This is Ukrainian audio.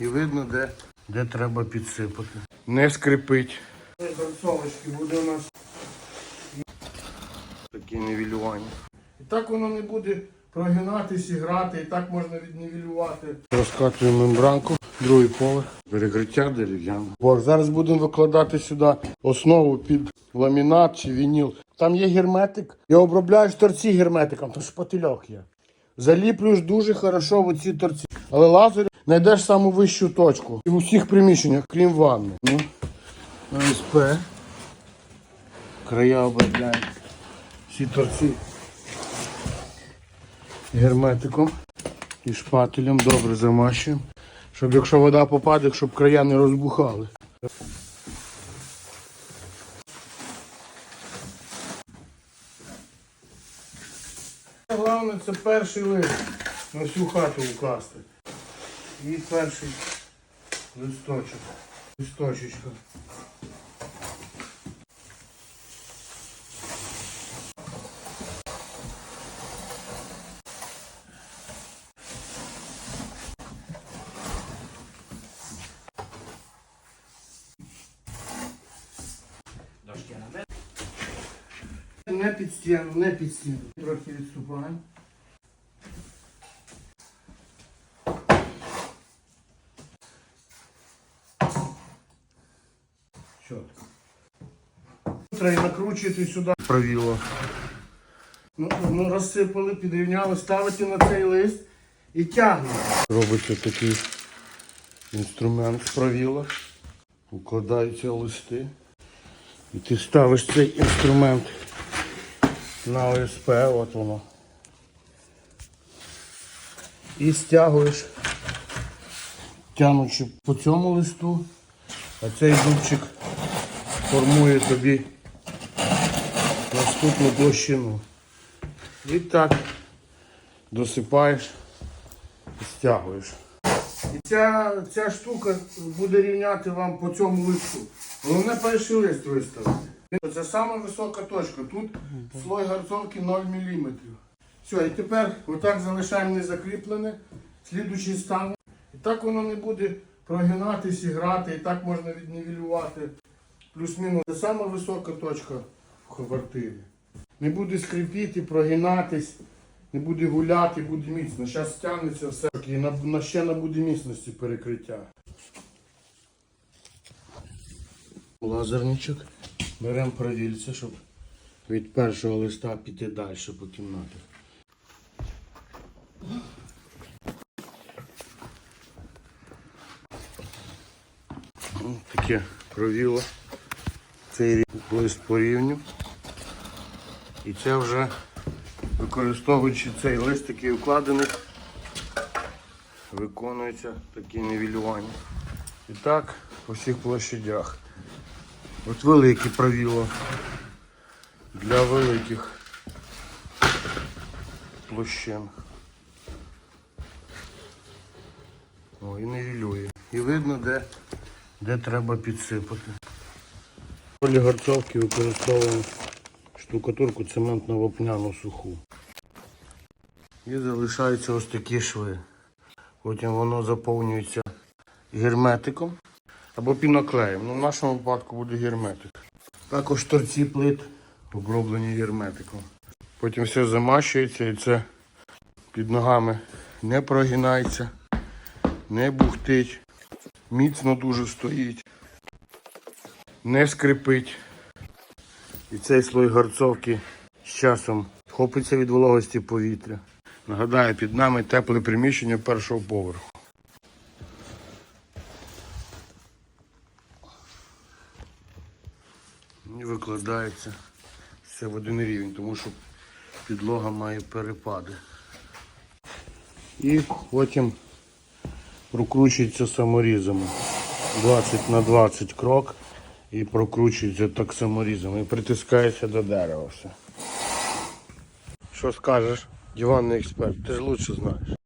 і видно, де, де треба підсипати. Не скрипить. Концовочки буде у нас такі нівелювання. І так воно не буде прогинатись і грати, і так можна віднівелювати. Розкатуємо мембранку, другий поверх, перекриття дерев'яне. Зараз будемо викладати сюди основу під ламінат чи вініл. Там є герметик. Я обробляю торці герметиком, там шпательок є. Заліплюєш дуже хорошо в оці торці. Але лазер знайдеш саму вищу точку. І в усіх приміщеннях, крім ванни. Ну, АСП. Края обробляють. Всі торці герметиком і шпателем добре замащуємо, щоб якщо вода попаде, щоб края не розбухали. Головне це перший лист на всю хату укласти. І перший листочок. Листочечка. Не під стіну, не під стіну. Трохи відступаємо. Чітко. Треба накручувати сюди. Правіло. Ну, ну, розсипали, підрівняли, ставите на цей лист і тягнете. Робиться такий інструмент з правіла. Укладаються листи. І ти ставиш цей інструмент на ОСП, от воно. І стягуєш, тянучи по цьому листу, а цей зубчик формує тобі наступну площину. І так досипаєш і стягуєш. І ця, ця штука буде рівняти вам по цьому листу. Головне перший лист виставити. Це сама висока точка. Тут слой гарцовки 0 мм. Все, і тепер отак залишаємо незакріплене, слідучий стан. І так воно не буде прогинатись і грати, і так можна віднівелювати. Плюс-мінус. Це сама висока точка в квартирі. Не буде скрипіти, прогинатись, не буде гуляти, буде міцно. Зараз стягнеться все. І на, на ще набуде міцності перекриття. Лазерничок. Беремо правільце, щоб від першого листа піти далі по кімнаті. Таке провіло. Цей рік лист по рівню. І це вже використовуючи цей лист, який укладений, виконується такі нівелювання. І так по всіх площадях. От велике правило для великих площин. О, і нивелює. І видно, де, де треба підсипати. Полі гарцовки використовуємо штукатурку цементно-вапняну суху. І залишаються ось такі шви. Потім воно заповнюється герметиком або піноклеєм. Ну, в нашому випадку буде герметик. Також торці плит оброблені герметиком. Потім все замащується і це під ногами не прогинається, не бухтить, міцно дуже стоїть, не скрипить. І цей слой гарцовки з часом хопиться від вологості повітря. Нагадаю, під нами тепле приміщення першого поверху. І викладається все в один рівень, тому що підлога має перепади. І потім прокручується саморізами. 20 на 20 крок і прокручується так саморізом і притискається до дерева все. Що скажеш, диванний експерт, ти ж лучше знаєш.